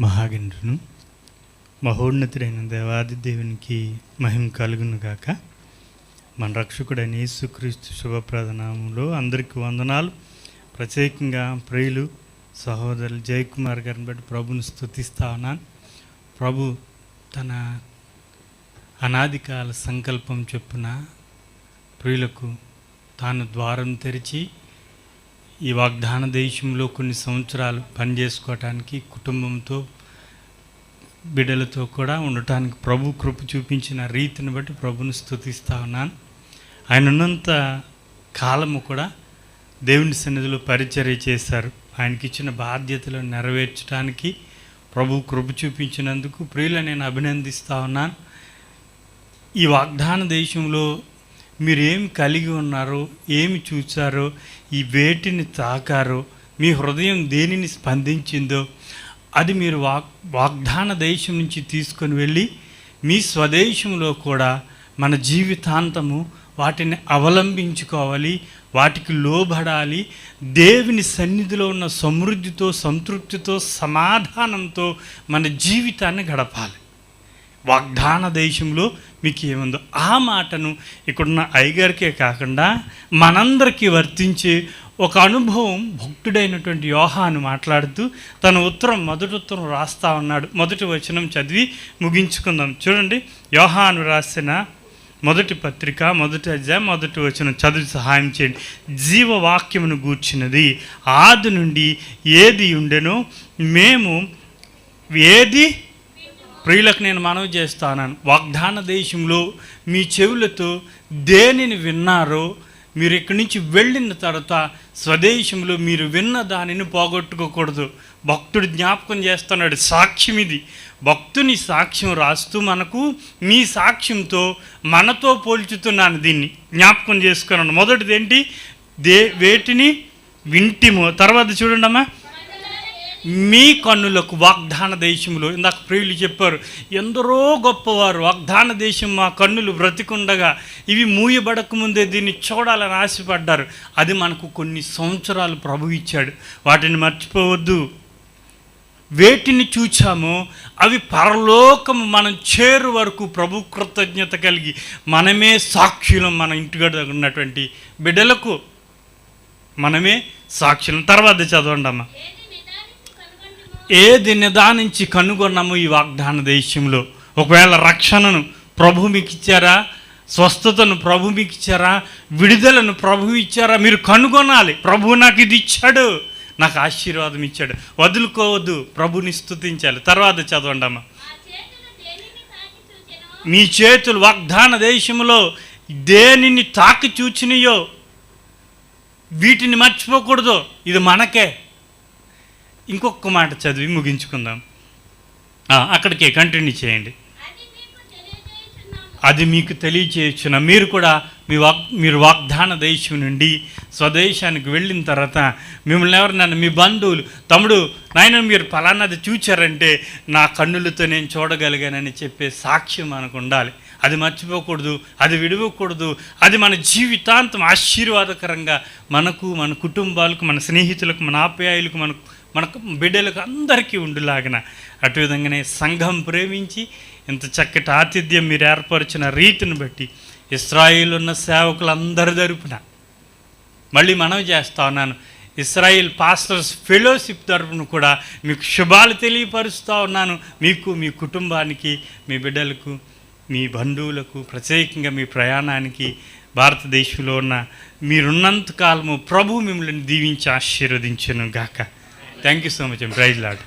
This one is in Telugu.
మహాగణుడును. మహోన్నతుడైన దేవాది దేవునికి మహిమ కలుగును గాక. మన రక్షకుడైన యేసుక్రీస్తు శుభప్రదనామంలో అందరికీ వందనాలు. ప్రత్యేకంగా ప్రియులు సహోదరులు జయకుమార్ గారిని బట్టి ప్రభుని స్థుతిస్తా ఉన్నాను. ప్రభు తన అనాదికాల సంకల్పం చొప్పున ప్రియులకు తాను ద్వారం తెరిచి ఈ వాగ్దాన దేశంలో కొన్ని సంవత్సరాలు పనిచేసుకోవటానికి కుటుంబంతో బిడ్డలతో కూడా ఉండటానికి ప్రభు కృప చూపించిన రీతిని బట్టి ప్రభుని స్థుతిస్తా ఉన్నాను. ఆయన ఉన్నంత కాలము కూడా దేవుని సన్నిధిలో పరిచర్య చేశారు. ఆయనకి ఇచ్చిన బాధ్యతలు నెరవేర్చడానికి ప్రభు కృప చూపించినందుకు ప్రియుల నేను అభినందిస్తా ఉన్నాను. ఈ వాగ్దాన దేశంలో మీరు ఏం కలిగి ఉన్నారో? ఏమి చూచారో? ఈ వేటిని తాకారో? మీ హృదయం దేనిని స్పందించిందో? అది మీరు వాగ్ వాగ్దాన దేశం నుంచి తీసుకొని వెళ్ళి మీ స్వదేశంలో కూడా మన జీవితాంతము వాటిని అవలంబించుకోవాలి వాటికి లోబడాలి దేవుని సన్నిధిలో ఉన్న సమృద్ధితో సంతృప్తితో సమాధానంతో మన జీవితాన్ని గడపాలి. వాగ్దాన దేశంలో మీకు ఏముందో ఆ మాటను ఇక్కడున్న ఐగారికే కాకుండా మనందరికీ వర్తించే ఒక అనుభవం భక్తుడైనటువంటి యోహాను మాట్లాడుతూ తన ఉత్తరం మొదటి ఉత్తరం రాస్తా ఉన్నాడు. మొదటి వచనం చదివి ముగించుకుందాం. చూడండి యోహాను రాసిన మొదటి పత్రిక మొదటి అధ్యాయం మొదటి వచనం చదివి సహాయం చేయండి. జీవవాక్యమును గూర్చినది ఆది నుండి ఏది ఉండెనో మేము ఏది ప్రియులకు నేను మనవి చేస్తాను వాగ్దాన దేశంలో మీ చెవులతో దేనిని విన్నారో మీరు ఇక్కడి నుంచి వెళ్ళిన తర్వాత స్వదేశంలో మీరు విన్న దానిని పోగొట్టుకోకూడదు. భక్తుడు జ్ఞాపకం చేస్తున్నాడు సాక్ష్యం ఇది. భక్తుని సాక్ష్యం రాస్తూ మనకు మీ సాక్ష్యంతో మనతో పోల్చుతున్నాను దీన్ని. జ్ఞాపకం చేసుకున్నాను. మొదటిది ఏంటి? దే వేటిని వింటిమో. తర్వాత చూడండి అమ్మా మీ కన్నులకు వాగ్దాన దేశంలో ఇందాక ప్రియులు చెప్పారు ఎందరో గొప్పవారు వాగ్దాన దేశం మా కన్నులు బ్రతికుండగా ఇవి మూయబడక ముందే దీన్ని చూడాలని ఆశపడ్డారు. అది మనకు కొన్ని సంవత్సరాలు ప్రభు ఇచ్చాడు. వాటిని మర్చిపోవద్దు. వేటిని చూచామో అవి పరలోకము మనం చేరు వరకు ప్రభు కృతజ్ఞత కలిగి మనమే సాక్షులం మన ఇంటిగడ ఉన్నటువంటి బిడ్డలకు మనమే సాక్షులం. తర్వాత చదవండి అమ్మా ఏది నిదానించి కనుగొన్నాము ఈ వాగ్దాన దేశంలో? ఒకవేళ రక్షణను ప్రభు మీకు ఇచ్చారా స్వస్థతను ప్రభు మీకు ఇచ్చారా విడుదలను ప్రభు ఇచ్చారా? మీరు కనుగొనాలి. ప్రభు నాకు ఇది ఇచ్చాడు. నాకు ఆశీర్వాదం ఇచ్చాడు. వదులుకోవద్దు. ప్రభుని స్తుతించాలి. తర్వాత చదవండి అమ్మ. మీ చేతులు వాగ్దాన దేశంలో దేనిని తాకి చూచినయో వీటిని మర్చిపోకూడదు. ఇది మనకే. ఇంకొక మాట చదివి ముగించుకుందాం. అక్కడికే కంటిన్యూ చేయండి. అది మీకు తెలియచేయచ్చున మీరు కూడా మీ వాగ్ మీరు వాగ్దాన దేశం నుండి స్వదేశానికి వెళ్ళిన తర్వాత మిమ్మల్ని ఎవరినైనా మీ బంధువులు తమ్ముడు నాయన మీరు ఫలానాది చూచారంటే నా కన్నులతో నేను చూడగలిగానని చెప్పే సాక్ష్యం మనకు ఉండాలి. అది మర్చిపోకూడదు అది విడవకూడదు అది మన జీవితాంతం ఆశీర్వాదకరంగా మనకు మన కుటుంబాలకు మన స్నేహితులకు మన ఆప్యాయులకు మనకు మనకు బిడ్డలకు అందరికీ ఉండులాగిన అటు విధంగానే సంఘం ప్రేమించి ఇంత చక్కటి ఆతిథ్యం మీరు ఏర్పరిచిన రీతిని బట్టి ఇస్రాయిల్ ఉన్న సేవకులందరి తరపున మళ్ళీ మనవి చేస్తా ఉన్నాను. ఇస్రాయిల్ పాస్టర్స్ ఫెలోషిప్ తరఫున కూడా మీకు శుభాలు తెలియపరుస్తూ ఉన్నాను. మీకు మీ కుటుంబానికి మీ బిడ్డలకు మీ బంధువులకు ప్రత్యేకంగా మీ ప్రయాణానికి భారతదేశంలో ఉన్న మీరున్నంత కాలము ప్రభు మిమ్మల్ని దీవించి ఆశీర్వదించను గాక. Thank you so much praise lord